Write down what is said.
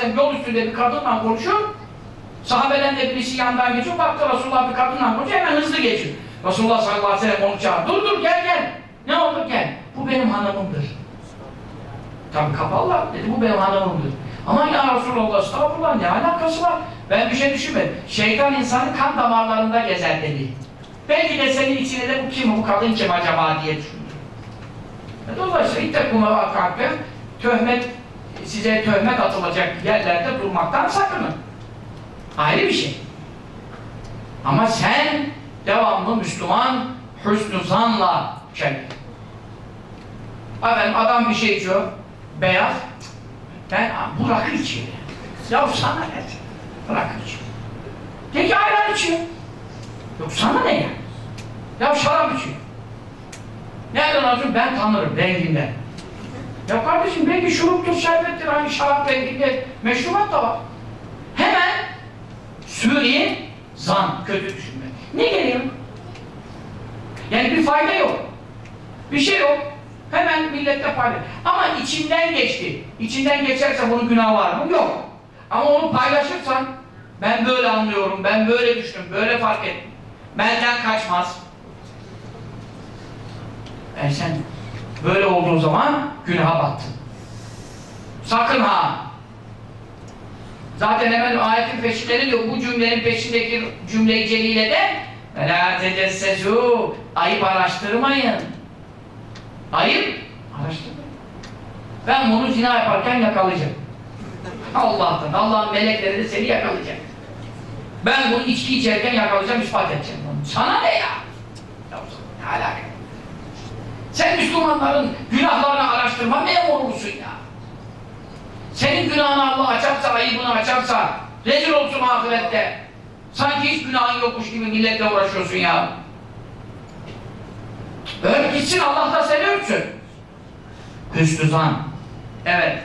sellem yol üstünde bir kadınla konuşuyor. Sahabeden de birisi yandan geçiyor. Baktı Resulullah bir kadınla konuşuyor. Hemen hızlı geçiyor. Resulullah sallallahu aleyhi ve sellem onu çağırdı. Dur dur gel gel. Ne oldu gel. Bu benim hanımımdır. Tabi kapalı dedi bu benim hanımımdır. Ama ya Resulallah estağfurullah ne alakası var? Ben bir şey düşünmedim. Şeytan insanın kan damarlarında gezer dedi. Belki de senin içine de bu kim bu kadın kim acaba diye düşündüm. E Dolayısıyla ittekûme vakâke töhmet size töhmet atılacak yerlerde durmaktan sakının. Ayrı bir şey. Ama sen devamlı Müslüman hüsnü zanla çek. Efendim adam bir şey içiyor, beyaz. Ben bu rakı içiyor. Ya sana ne? Rakı içiyor. De ki ayran içiyor. Yok sana ne ya? Ya şarap içiyor. Nereden alıyorsun? Ben tanırım renginden. Ya kardeşim belki şuruptur, şerbettir, hani şarap renginde meşrubat da var. Hemen süreyim, zan, kötü düşünme. Ne geliyor? Yani bir fayda yok. Bir şey yok. Hemen millette paylaş. Ama içinden geçti. İçinden geçerse bunun günahı var mı? Yok. Ama onu paylaşırsan ben böyle anlıyorum, ben böyle düşündüm, böyle fark ettim. Benden kaçmaz. E sen böyle olduğu zaman günaha battın. Sakın ha! Zaten hemen ayetin peşinde ne diyor? Bu cümlenin peşindeki cümle-i celile de وَلَا تَجَسَّسُوا Ayıp araştırmayın. Ayıp araştırmayın. Ben bunu zina yaparken yakalayacağım. Allah'tan, Allah'ın melekleri de seni yakalayacak. Ben bunu içki içerken yakalayacağım, ispat edeceğim. Sana ne ya? Ya Müslümanların günahlarını araştırma memurusun ya. Senin günahını Allah açarsa, ayıbını açarsa rezil olsun ahirette. Sanki hiç günahın yokmuş gibi milletle uğraşıyorsun ya. Öl gitsin Allah da seni ölçsün. Hüsnü zan. Evet.